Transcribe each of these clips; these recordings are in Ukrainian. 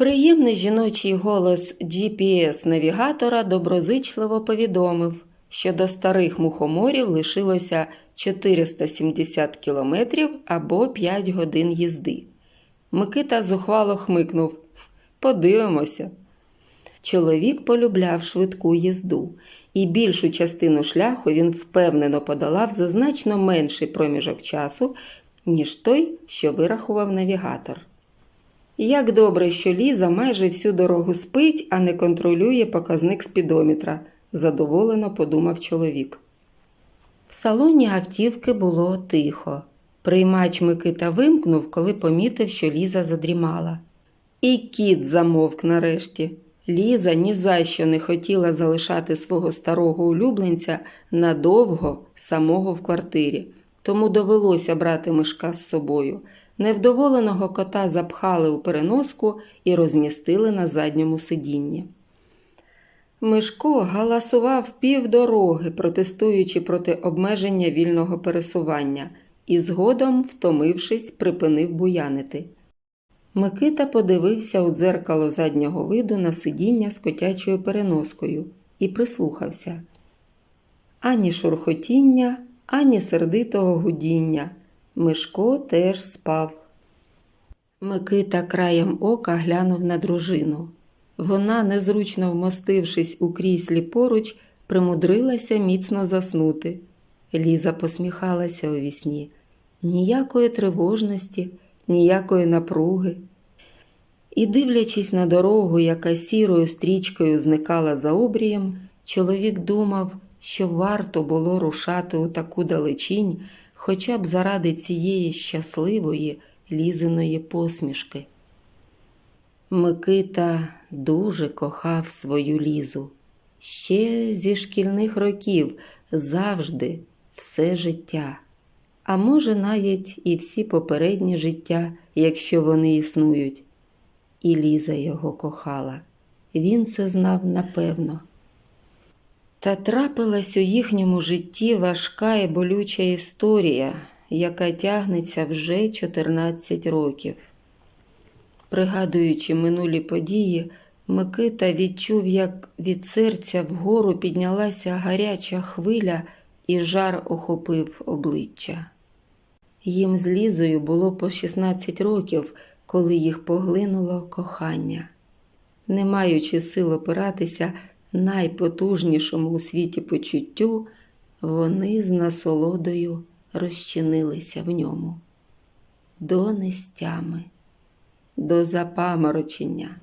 Приємний жіночий голос GPS-навігатора доброзичливо повідомив, що до старих мухоморів лишилося 470 кілометрів або 5 годин їзди. Микита зухвало хмикнув. Подивимося. Чоловік полюбляв швидку їзду, і більшу частину шляху він впевнено подолав за значно менший проміжок часу, ніж той, що вирахував навігатор. Як добре, що Ліза майже всю дорогу спить, а не контролює показник спідометра, задоволено подумав чоловік. В салоні автівки було тихо. Приймач Микита вимкнув, коли помітив, що Ліза задрімала. І кіт замовк нарешті. Ліза ні за що не хотіла залишати свого старого улюбленця надовго самого в квартирі, тому довелося брати мишка з собою. Невдоволеного кота запхали у переноску і розмістили на задньому сидінні. Мишко галасував півдороги, протестуючи проти обмеження вільного пересування, і згодом, втомившись, припинив буянити. Микита подивився у дзеркало заднього виду на сидіння з котячою переноскою і прислухався. Ані шурхотіння, ані сердитого гудіння. Мишко теж спав. Микита краєм ока глянув на дружину. Вона, незручно вмостившись у кріслі поруч, примудрилася міцно заснути. Ліза посміхалася у вісні. Ніякої тривожності, ніякої напруги. І, дивлячись на дорогу, яка сірою стрічкою зникала за обрієм, чоловік думав, що варто було рушати у таку далечінь, хоча б заради цієї щасливої лізиної посмішки. Микита дуже кохав свою лізу. Ще зі шкільних років завжди все життя, а може, навіть і всі попередні життя, якщо вони існують. І Ліза його кохала. Він це знав напевно. Та трапилась у їхньому житті важка і болюча історія, яка тягнеться вже 14 років. Пригадуючи минулі події, Микита відчув, як від серця вгору піднялася гаряча хвиля і жар охопив обличчя. Їм з Лізою було по 16 років, коли їх поглинуло кохання. Не маючи сил опиратися найпотужнішому у світі почуттю, вони з насолодою розчинилися в ньому. До нестями, до запаморочення.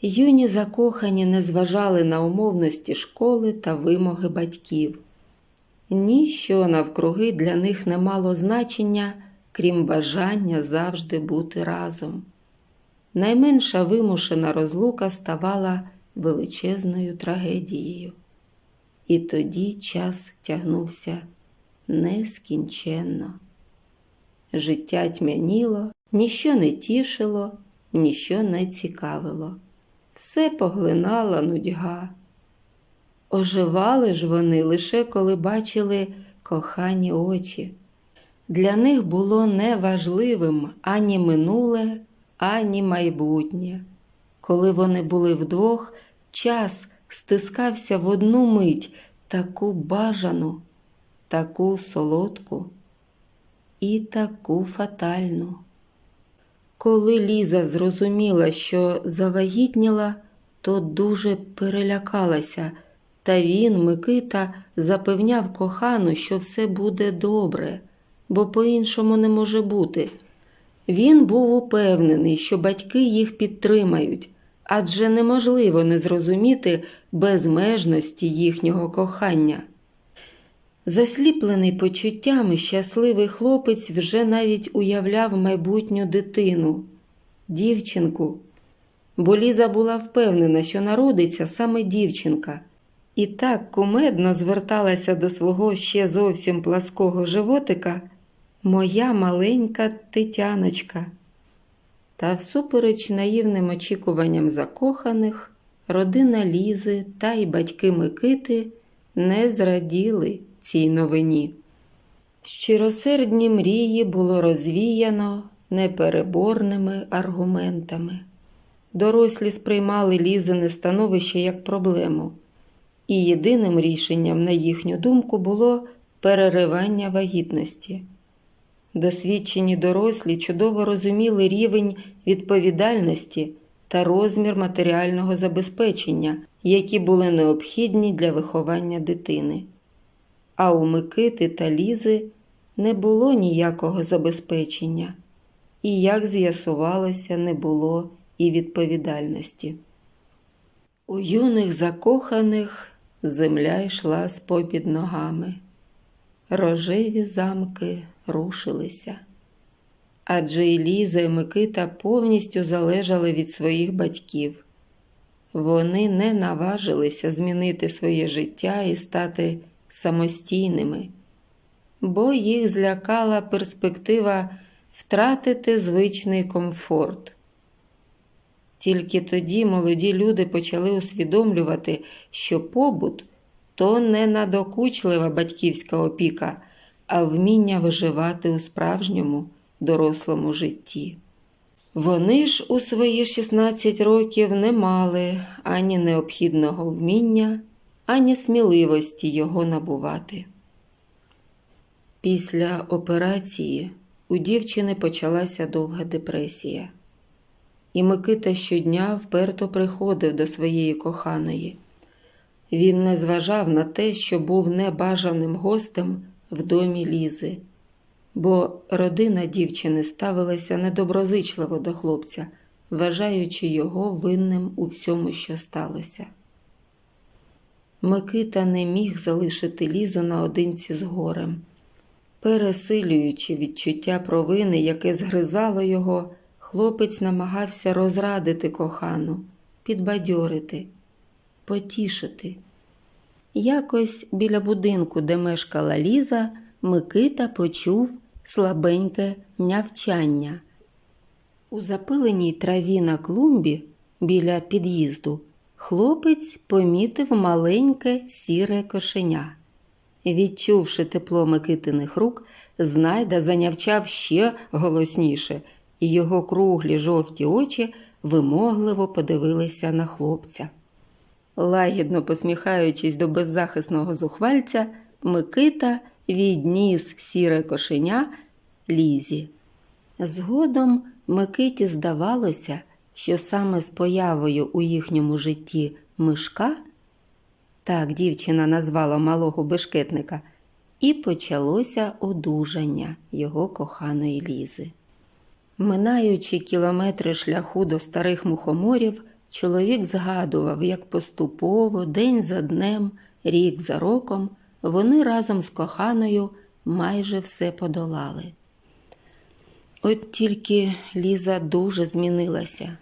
Юні закохані не зважали на умовності школи та вимоги батьків. Ніщо навкруги для них не мало значення, крім бажання завжди бути разом. Найменша вимушена розлука ставала величезною трагедією. І тоді час тягнувся нескінченно. Життя тьмяніло, ніщо не тішило, ніщо не цікавило. Все поглинала нудьга. Оживали ж вони лише коли бачили кохані очі. Для них було неважливим ані минуле, ані майбутнє. Коли вони були вдвох, час стискався в одну мить таку бажану, таку солодку і таку фатальну. Коли Ліза зрозуміла, що завагітніла, то дуже перелякалася, та він, Микита, запевняв кохану, що все буде добре, бо по-іншому не може бути. Він був упевнений, що батьки їх підтримають, адже неможливо не зрозуміти безмежності їхнього кохання. Засліплений почуттями, щасливий хлопець вже навіть уявляв майбутню дитину, дівчинку, бо Ліза була впевнена, що народиться саме дівчинка, і так кумедно зверталася до свого ще зовсім плаского животика моя маленька Тетяночка. Та всупереч наївним очікуванням закоханих, родина Лізи та й батьки Микити не зраділи цій новині. Щиросердні мрії було розвіяно непереборними аргументами. дорослі сприймали лізине становище як проблему, і єдиним рішенням, на їхню думку, було переривання вагітності. Досвідчені дорослі чудово розуміли рівень відповідальності та розмір матеріального забезпечення, які були необхідні для виховання дитини. А у Микити та Лізи не було ніякого забезпечення, і, як з'ясувалося, не було і відповідальності. У юних закоханих земля йшла з попід ногами. Рожеві замки рушилися. Адже і Ліза і Микита повністю залежали від своїх батьків. Вони не наважилися змінити своє життя і стати самостійними, бо їх злякала перспектива втратити звичний комфорт. Тільки тоді молоді люди почали усвідомлювати, що побут то не надокучлива батьківська опіка, а вміння виживати у справжньому дорослому житті. Вони ж у свої 16 років не мали ані необхідного вміння, ані сміливості його набувати. Після операції у дівчини почалася довга депресія, і Микита щодня вперто приходив до своєї коханої. Він не зважав на те, що був небажаним гостем в домі Лізи, бо родина дівчини ставилася недоброзичливо до хлопця, вважаючи його винним у всьому, що сталося. Микита не міг залишити Лізу наодинці з горем. Пересилюючи відчуття провини, яке згризало його, хлопець намагався розрадити кохану, підбадьорити, потішити. Якось біля будинку, де мешкала Ліза, Микита почув слабеньке нявчання. У запиленій траві на клумбі біля під'їзду хлопець помітив маленьке сіре кошеня. Відчувши тепло Микитиних рук, знайда занявчав ще голосніше, і його круглі жовті очі вимогливо подивилися на хлопця. Лагідно посміхаючись до беззахисного зухвальця, Микита відніс сіре кошеня лізі. Згодом Микиті здавалося, що саме з появою у їхньому житті мишка, так дівчина назвала малого бешкетника, і почалося одужання його коханої лізи. Минаючи кілометри шляху до старих мухоморів, чоловік згадував, як поступово, день за днем, рік за роком, вони разом з коханою майже все подолали. От тільки Ліза дуже змінилася,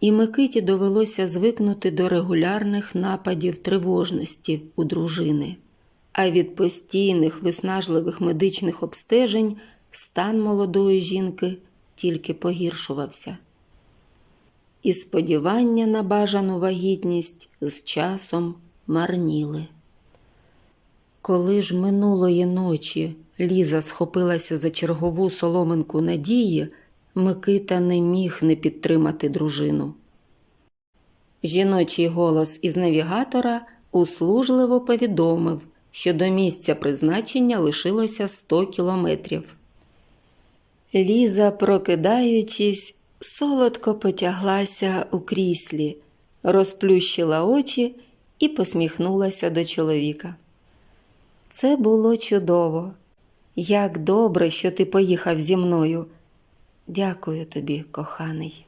і Микиті довелося звикнути до регулярних нападів тривожності у дружини, а від постійних виснажливих медичних обстежень стан молодої жінки тільки погіршувався. І сподівання на бажану вагітність з часом марніли. Коли ж минулої ночі Ліза схопилася за чергову соломинку надії, Микита не міг не підтримати дружину. Жіночий голос із навігатора услужливо повідомив, що до місця призначення лишилося 100 кілометрів. Ліза, прокидаючись, солодко потяглася у кріслі, розплющила очі і посміхнулася до чоловіка. Це було чудово. Як добре, що ти поїхав зі мною. Дякую тобі, коханий,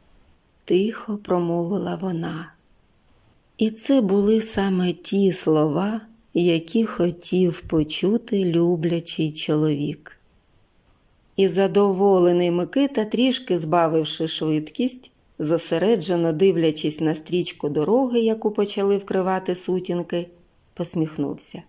тихо промовила вона. І це були саме ті слова, які хотів почути люблячий чоловік. І задоволений Микита, трішки збавивши швидкість, зосереджено дивлячись на стрічку дороги, яку почали вкривати сутінки, посміхнувся.